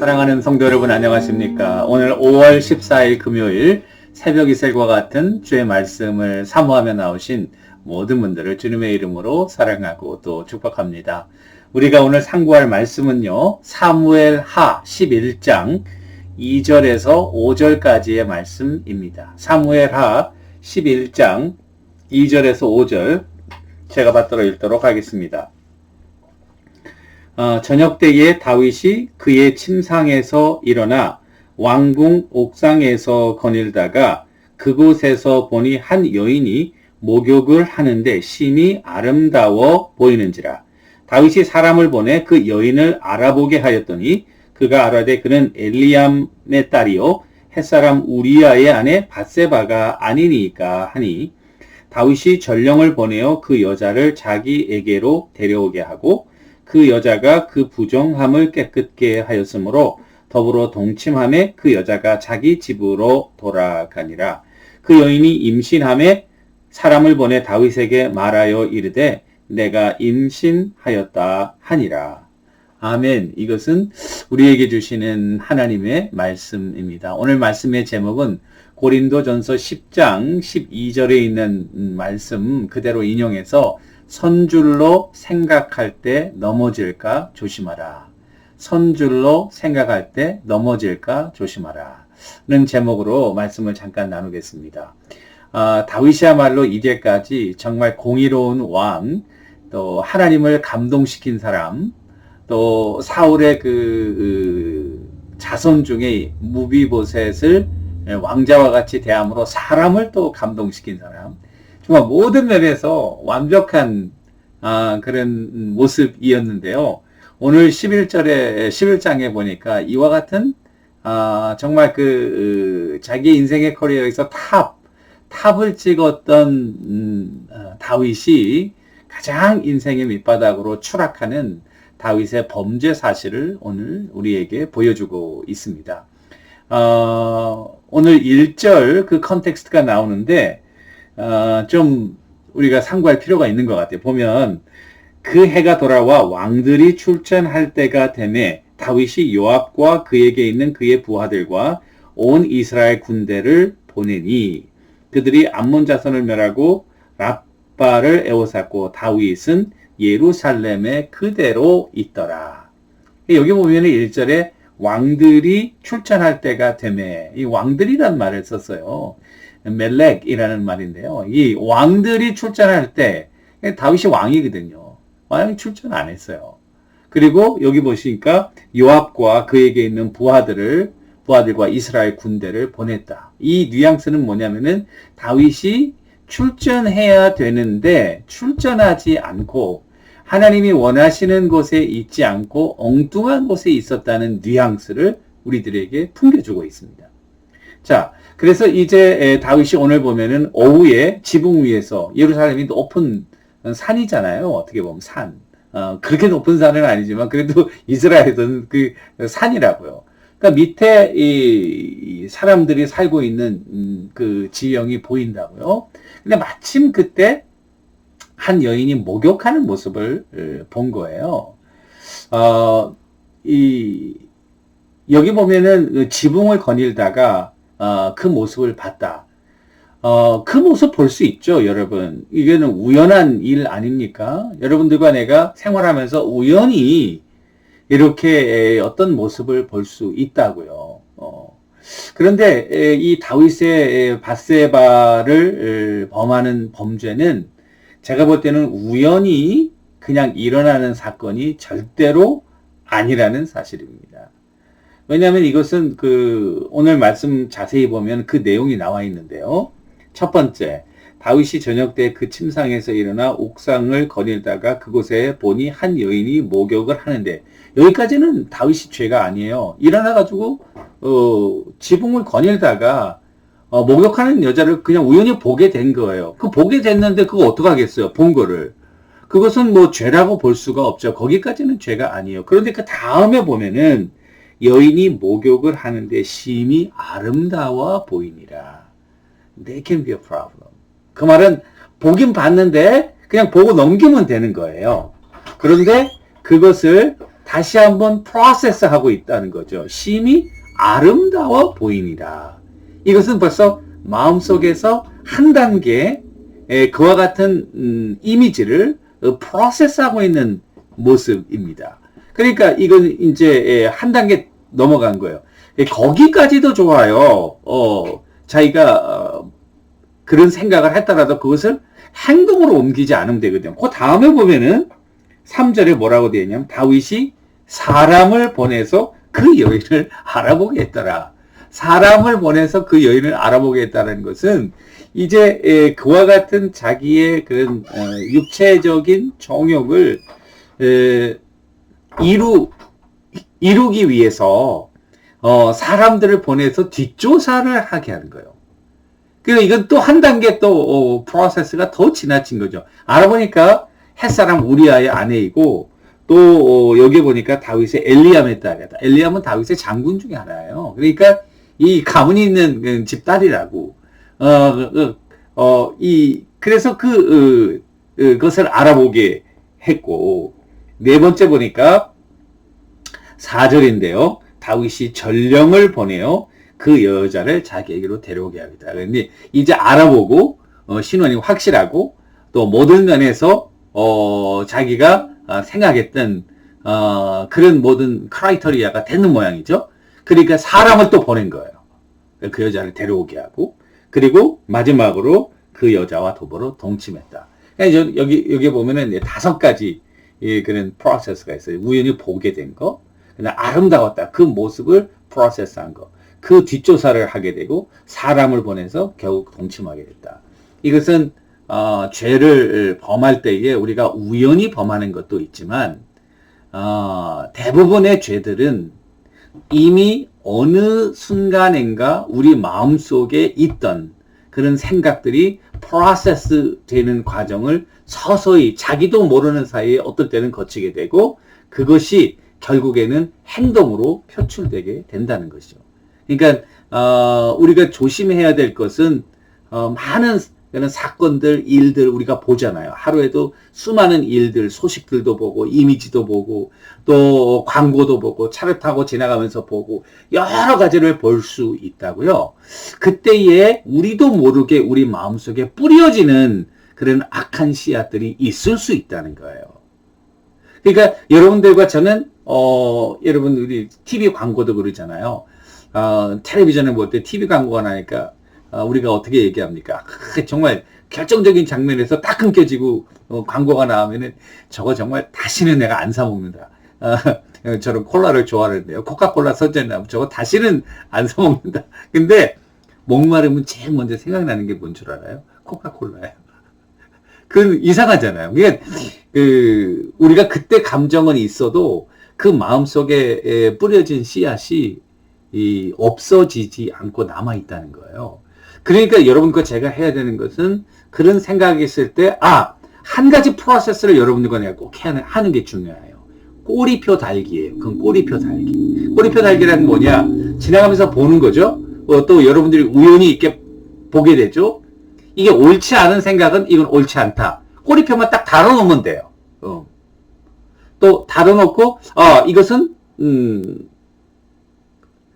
사랑하는 성도 여러분 안녕하십니까? 오늘 5월 14일 금요일 새벽 이슬과 같은 주의 말씀을 사모하며 나오신 모든 분들을 주님의 이름으로 사랑하고 또 축복합니다. 우리가 오늘 상고할 말씀은요. 사무엘 하 11장 2절에서 5절까지의 말씀입니다. 사무엘 하 11장 2절에서 5절 제가 받들어 읽도록 하겠습니다. 어, 저녁 때에 다윗이 그의 침상에서 일어나 왕궁 옥상에서 거닐다가 그곳에서 보니 한 여인이 목욕을 하는데 심히 아름다워 보이는지라. 다윗이 사람을 보내 그 여인을 알아보게 하였더니 그가 알아되 그는 엘리암의 딸이요 햇사람 우리아의 아내 바세바가 아니니까 하니 다윗이 전령을 보내어 그 여자를 자기에게로 데려오게 하고 그 여자가 그 부정함을 깨끗게 하였으므로 더불어 동침함에 그 여자가 자기 집으로 돌아가니라. 그 여인이 임신함에 사람을 보내 다윗에게 말하여 이르되 내가 임신하였다 하니라. 아멘. 이것은 우리에게 주시는 하나님의 말씀입니다. 오늘 말씀의 제목은 고린도전서 10장 12절에 있는 말씀 그대로 인용해서 선줄로 생각할 때 넘어질까 조심하라. 선줄로 생각할 때 넘어질까 조심하라. 는 제목으로 말씀을 잠깐 나누겠습니다. 아, 다윗이야말로 이제까지 정말 공의로운 왕, 또 하나님을 감동시킨 사람, 또 사울의 그, 그 자손 중에 무비보셋을 왕자와 같이 대함으로 사람을 또 감동시킨 사람, 정말 모든 면에서 완벽한 아, 그런 모습이었는데요. 오늘 11절에 11장에 보니까 이와 같은 아, 정말 그, 그 자기 인생의 커리어에서 탑 탑을 찍었던 음, 어, 다윗이 가장 인생의 밑바닥으로 추락하는 다윗의 범죄 사실을 오늘 우리에게 보여주고 있습니다. 어, 오늘 1절 그 컨텍스트가 나오는데 어, 좀 우리가 상고할 필요가 있는 것 같아요. 보면 그 해가 돌아와 왕들이 출전할 때가 되매 다윗이 요압과 그에게 있는 그의 부하들과 온 이스라엘 군대를 보내니 그들이 암몬 자손을 멸하고 라빠를 에워쌌고 다윗은 예루살렘에 그대로 있더라. 여기 보면 1절에 왕들이 출전할 때가 되매 이 왕들이란 말을 썼어요. 멜렉이라는 말인데요. 이 왕들이 출전할 때 다윗이 왕이거든요. 왕이 출전 안 했어요. 그리고 여기 보시니까 요압과 그에게 있는 부하들을 부하들과 이스라엘 군대를 보냈다. 이 뉘앙스는 뭐냐면은 다윗이 출전해야 되는데 출전하지 않고 하나님이 원하시는 곳에 있지 않고 엉뚱한 곳에 있었다는 뉘앙스를 우리들에게 풍겨주고 있습니다. 자, 그래서 이제 다윗이 오늘 보면은 오후에 지붕 위에서 예루살렘이 높은 산이잖아요. 어떻게 보면 산. 어, 그렇게 높은 산은 아니지만 그래도 이스라엘은 그 산이라고요. 그러니까 밑에 이, 사람들이 살고 있는 음, 그 지형이 보인다고요. 근데 마침 그때 한 여인이 목욕하는 모습을 어, 본 거예요. 어, 이 여기 보면은 그 지붕을 거닐다가 어, 그 모습을 봤다. 어, 그 모습 볼 수 있죠, 여러분. 이게는 우연한 일 아닙니까? 여러분들과 내가 생활하면서 우연히 이렇게 어떤 모습을 볼 수 있다고요. 어. 그런데 이 다윗의 바세바를 범하는 범죄는 제가 볼 때는 우연히 그냥 일어나는 사건이 절대로 아니라는 사실입니다. 왜냐하면 이것은 그 오늘 말씀 자세히 보면 그 내용이 나와 있는데요. 첫 번째, 다윗이 저녁 때 그 침상에서 일어나 옥상을 거닐다가 그곳에 보니 한 여인이 목욕을 하는데 여기까지는 다윗이 죄가 아니에요. 일어나 가지고 어, 지붕을 거닐다가 어, 목욕하는 여자를 그냥 우연히 보게 된 거예요. 그 보게 됐는데 그거 어떡하겠어요? 본 거를. 그것은 뭐 죄라고 볼 수가 없죠. 거기까지는 죄가 아니에요. 그런데 그 다음에 보면은 여인이 목욕을 하는데 심히 아름다워 보이니라. They can be a problem. 그 말은 보긴 봤는데 그냥 보고 넘기면 되는 거예요. 그런데 그것을 다시 한번 프로세스 하고 있다는 거죠. 심이 아름다워 보이니라. 이것은 벌써 마음속에서 한 단계 에, 그와 같은 음, 이미지를 어, 프로세스하고 있는 모습입니다. 그러니까 이건 이제 에, 한 단계 넘어간 거예요. 에, 거기까지도 좋아요. 어, 자기가 어, 그런 생각을 했더라도 그것을 행동으로 옮기지 않으면 되거든요. 그 다음에 보면은 3절에 뭐라고 되어 있냐면 다윗이 사람을 보내서 그 여인을 알아보게 했더라. 사람을 보내서 그 여인을 알아보게 했다는 것은 이제 그와 같은 자기의 그런 어, 육체적인 정욕을 이루 이루기 위해서 어, 사람들을 보내서 뒷조사를 하게 하는 거예요. 그리고 이건 또 한 단계 또 어, 프로세스가 더 지나친 거죠. 알아보니까 햇사람 우리아의 아내이고 또 어, 여기 보니까 다윗의 엘리암의 딸이다. 엘리암은 다윗의 장군 중에 하나예요. 그러니까 이 가문이 있는 그 집딸이라고 어, 그, 그래서 그, 어, 그것을 알아보게 했고, 네 번째 보니까 4절인데요. 다윗이 전령을 보내요. 그 여자를 자기에게로 데려오게 합니다. 그런데 이제 알아보고, 어, 신원이 확실하고, 또 모든 면에서, 어, 자기가 어, 생각했던, 어, 그런 모든 크라이터리아가 되는 모양이죠. 그러니까 사람을 또 보낸 거예요. 그 여자를 데려오게 하고, 그리고 마지막으로 그 여자와 도보로 동침했다. 그러니까 여기 여기 보면은 다섯 가지 그런 프로세스가 있어요. 우연히 보게 된 거, 그다음 아름다웠다. 그 모습을 프로세스한 거, 그 뒷조사를 하게 되고 사람을 보내서 결국 동침하게 됐다. 이것은 어, 죄를 범할 때에 우리가 우연히 범하는 것도 있지만 어, 대부분의 죄들은 이미 어느 순간인가 우리 마음속에 있던 그런 생각들이 프로세스 되는 과정을 서서히 자기도 모르는 사이에 어떨 때는 거치게 되고 그것이 결국에는 행동으로 표출되게 된다는 것이죠. 그러니까 어, 우리가 조심해야 될 것은 어, 많은 그런 사건들, 일들 우리가 보잖아요. 하루에도 수많은 일들, 소식들도 보고, 이미지도 보고, 또 광고도 보고, 차를 타고 지나가면서 보고, 여러 가지를 볼 수 있다고요. 그때에 우리도 모르게 우리 마음속에 뿌려지는 그런 악한 씨앗들이 있을 수 있다는 거예요. 그러니까 여러분들과 저는, 어, 여러분, 우리 TV 광고도 그러잖아요. 어, 텔레비전을 볼 때 TV 광고가 나니까 어, 우리가 어떻게 얘기합니까? 정말 결정적인 장면에서 딱 끊겨지고 어, 광고가 나오면은 저거 정말 다시는 내가 안 사 먹는다. 어, 저는 콜라를 좋아하는데요. 코카콜라 선전이 나오면 저거 다시는 안 사 먹는다. 근데 목마르면 제일 먼저 생각나는 게 뭔 줄 알아요? 코카콜라예요. 그 이상하잖아요. 그게 그 우리가 그때 감정은 있어도 그 마음속에 뿌려진 씨앗이 이 없어지지 않고 남아 있다는 거예요. 그러니까 여러분과 제가 해야 되는 것은 그런 생각이 있을 때, 아, 한 가지 프로세스를 여러분들과 내가 꼭 하는 게 중요해요. 꼬리표 달기예요. 그건 꼬리표 달기. 꼬리표 달기라는 뭐냐? 지나가면서 보는 거죠. 어, 또 여러분들이 우연히 이렇게 보게 되죠. 이게 옳지 않은 생각은 이건 옳지 않다. 꼬리표만 딱 달아놓으면 돼요. 어. 또 달아놓고, 어, 이것은, 음,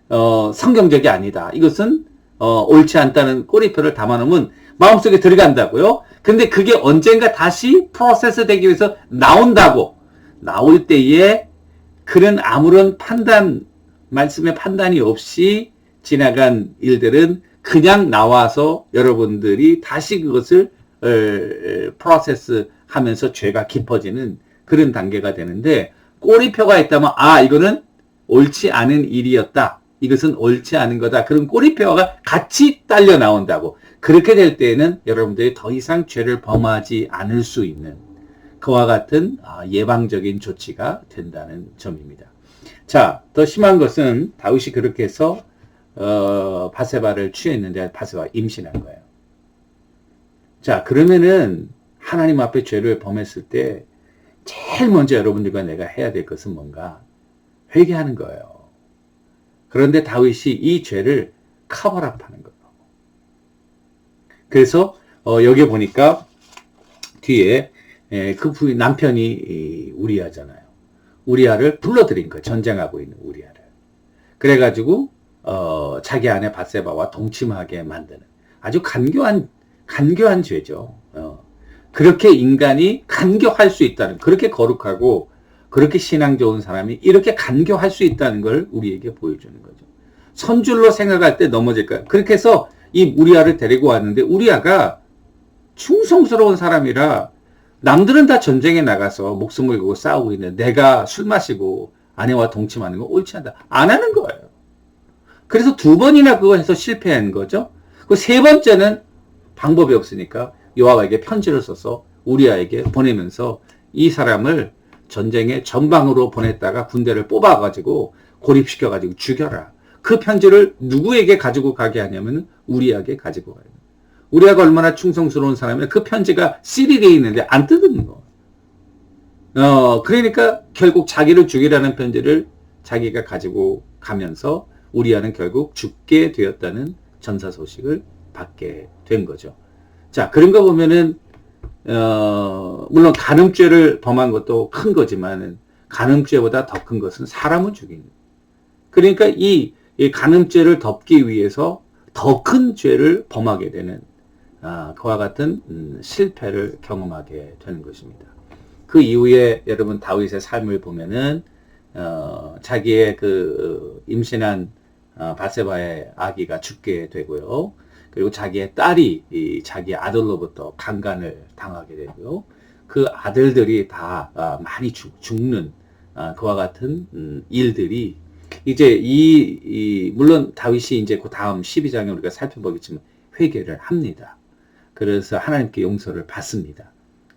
어, 성경적이 아니다. 이것은 어, 옳지 않다는 꼬리표를 담아놓으면 마음속에 들어간다고요. 근데 그게 언젠가 다시 프로세스 되기 위해서 나온다고. 나올 때에 그런 아무런 판단, 말씀의 판단이 없이 지나간 일들은 그냥 나와서 여러분들이 다시 그것을 어, 프로세스 하면서 죄가 깊어지는 그런 단계가 되는데 꼬리표가 있다면 아 이거는 옳지 않은 일이었다. 이것은 옳지 않은 거다. 그런 꼬리표가 같이 딸려 나온다고. 그렇게 될 때에는 여러분들이 더 이상 죄를 범하지 않을 수 있는 그와 같은 아, 예방적인 조치가 된다는 점입니다. 자, 더 심한 것은 다윗이 그렇게 해서 어, 바세바를 취했는데 바세바 임신한 거예요. 자, 그러면은 하나님 앞에 죄를 범했을 때 제일 먼저 여러분들과 내가 해야 될 것은 뭔가 회개하는 거예요. 그런데 다윗이 이 죄를 커버업하는 거예요. 그래서 어, 여기 보니까 뒤에 에, 그 부인 남편이 우리하잖아요. 우리아를 불러들인 거예요. 전쟁하고 있는 우리아를. 그래가지고 어, 자기 아내 바세바와 동침하게 만드는 아주 간교한 간교한 죄죠. 어. 그렇게 인간이 간교할 수 있다는 그렇게 거룩하고 그렇게 신앙 좋은 사람이 이렇게 간교할 수 있다는 걸 우리에게 보여주는 거죠. 선줄로 생각할 때 넘어질까요? 그렇게 해서 이 우리아를 데리고 왔는데 우리아가 충성스러운 사람이라 남들은 다 전쟁에 나가서 목숨을 걸고 싸우고 있는 내가 술 마시고 아내와 동침하는 거 옳지 않다. 안 하는 거예요. 그래서 두 번이나 그거 해서 실패한 거죠. 그 세 번째는 방법이 없으니까 요압에게 편지를 써서 우리아에게 보내면서 이 사람을 전쟁의 전방으로 보냈다가 군대를 뽑아가지고 고립시켜가지고 죽여라. 그 편지를 누구에게 가지고 가게 하냐면 우리에게 가지고 가요. 우리아가 얼마나 충성스러운 사람이냐. 그 편지가 CD에 있는데 안 뜯는 거. 어, 그러니까 결국 자기를 죽이라는 편지를 자기가 가지고 가면서 우리아는 결국 죽게 되었다는 전사 소식을 받게 된 거죠. 자, 그런 거 보면은, 어, 물론 간음죄를 범한 것도 큰 거지만은 간음죄보다 더 큰 것은 사람을 죽인. 그러니까 이, 이 간음죄를 덮기 위해서 더 큰 죄를 범하게 되는 아, 그와 같은 음, 실패를 경험하게 되는 것입니다. 그 이후에 여러분 다윗의 삶을 보면은 어, 자기의 그 임신한 어, 바세바의 아기가 죽게 되고요. 그리고 자기의 딸이 이 자기 아들로부터 강간을 당하게 되고요. 그 아들들이 다 아, 많이 죽, 는 아, 그와 같은 음, 일들이 이제 이, 이 물론 다윗이 이제 그 다음 12장에 우리가 살펴보겠지만 회개를 합니다. 그래서 하나님께 용서를 받습니다.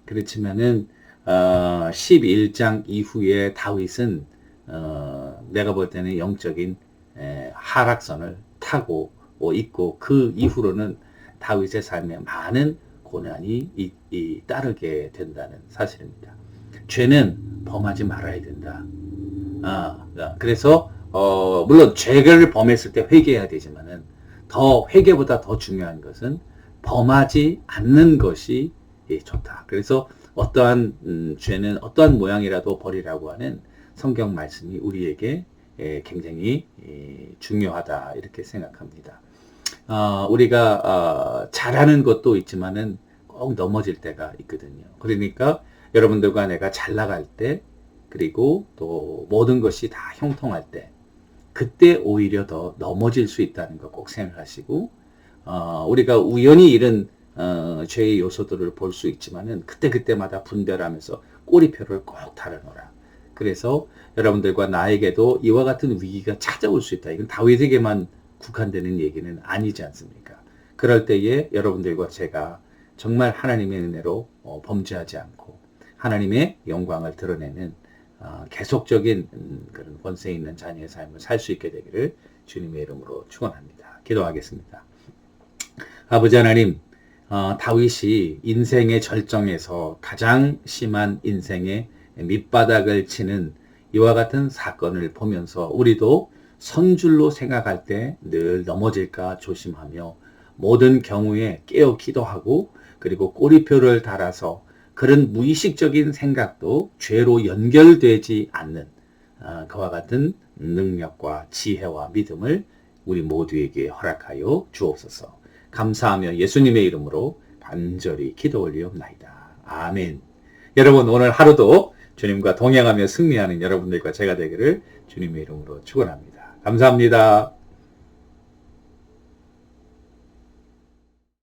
그렇지만은 어, 11장 이후에 다윗은 어, 내가 볼 때는 영적인 에, 하락선을 타고 있고 그 이후로는 다윗의 삶에 많은 고난이 이, 이 따르게 된다는 사실입니다. 죄는 범하지 말아야 된다. 아, 그래서 어, 물론 죄를 범했을 때 회개해야 되지만은 더 회개보다 더 중요한 것은 범하지 않는 것이 좋다. 그래서 어떠한 음, 죄는 어떠한 모양이라도 버리라고 하는 성경 말씀이 우리에게 에, 굉장히 에, 중요하다 이렇게 생각합니다. 어, 우리가 어, 잘하는 것도 있지만은 꼭 넘어질 때가 있거든요. 그러니까 여러분들과 내가 잘 나갈 때 그리고 또 모든 것이 다 형통할 때 그때 오히려 더 넘어질 수 있다는 거 꼭 생각하시고 어, 우리가 우연히 이런 어, 죄의 요소들을 볼 수 있지만은 그때 그때마다 분별하면서 꼬리표를 꼭 달아놓으라. 그래서 여러분들과 나에게도 이와 같은 위기가 찾아올 수 있다. 이건 다윗에게만 국한되는 얘기는 아니지 않습니까? 그럴 때에 여러분들과 제가 정말 하나님의 은혜로 어, 범죄하지 않고 하나님의 영광을 드러내는 어, 계속적인 음, 그런 권세 있는 자녀의 삶을 살 수 있게 되기를 주님의 이름으로 축원합니다. 기도하겠습니다. 아버지 하나님, 어, 다윗이 인생의 절정에서 가장 심한 인생의 밑바닥을 치는 이와 같은 사건을 보면서 우리도 선줄로 생각할 때 늘 넘어질까 조심하며 모든 경우에 깨어 기도하고 그리고 꼬리표를 달아서 그런 무의식적인 생각도 죄로 연결되지 않는 어, 그와 같은 능력과 지혜와 믿음을 우리 모두에게 허락하여 주옵소서. 감사하며 예수님의 이름으로 간절히 기도 올리옵나이다. 아멘. 여러분 오늘 하루도 주님과 동행하며 승리하는 여러분들과 제가 되기를 주님의 이름으로 축원합니다. 감사합니다.